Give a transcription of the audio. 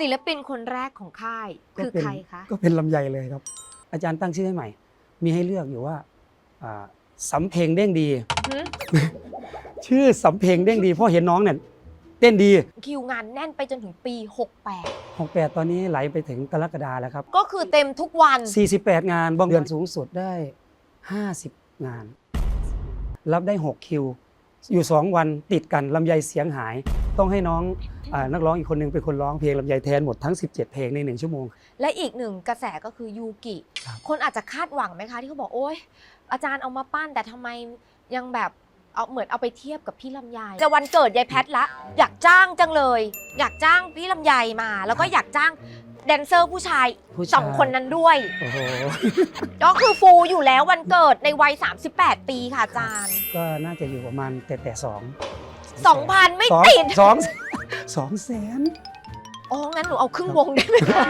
ศิลปินคนแรกของค่ายก็คือเป็นใครคะ ก็เป็นลำไยเลยครับ อาจารย์ตั้งชื่อให้ใหม่ มีให้เลือกอยู่ว่าอ่าสำเพลงเด้งดีหึชื่อสำเพลงเด้งดีเพราะเห็นน้องเนี่ยเต้นดี คิวงานแน่นไปจนถึงปี 68 68 ตอนนี้ไหลไปถึงกรกฎาแล้วครับ ก็คือเต็มทุกวัน 48 งานบางเดือนสูงสุดได้ 50 งาน รับได้ 6 คิว อยู่ 2 วันติดกันลำไยเสียงหาย ต้องให้น้องอานักร้องอีกคนหนึงเป็นคนร้องเพลงลำไยแทนหมดทั้ง 17 เพลงใน 1 ชั่วโมง และอีกหนึ่งกระแสก็คือยูกิครับคนอาจจะคาดหวังไหมคะ ที่เขาบอกโอ๊ยอาจารย์เอามาปั้นแต่ทำไมยังแบบเอาเหมือนเอาไปเทียบกับพี่ลำไยจะวันเกิดยายแพทละ อยากจ้างจังเลย อยากจ้างพี่ลำไยมา แล้วก็อยากจ้างแดนเซอร์ผู้ชายผู้ชายสองคนนั้นด้วยโอ้โหก็คือฟูอยู่แล้ววันเกิดในวัย 38 ปีค่ะอาจารย์ ก็น่าจะอยู่ประมาณแต่แต่สอง 2,000ไม่สองติดสองสองแสน อ๋อ งั้นหนูเอาครึ่งวงได้ไหมคะ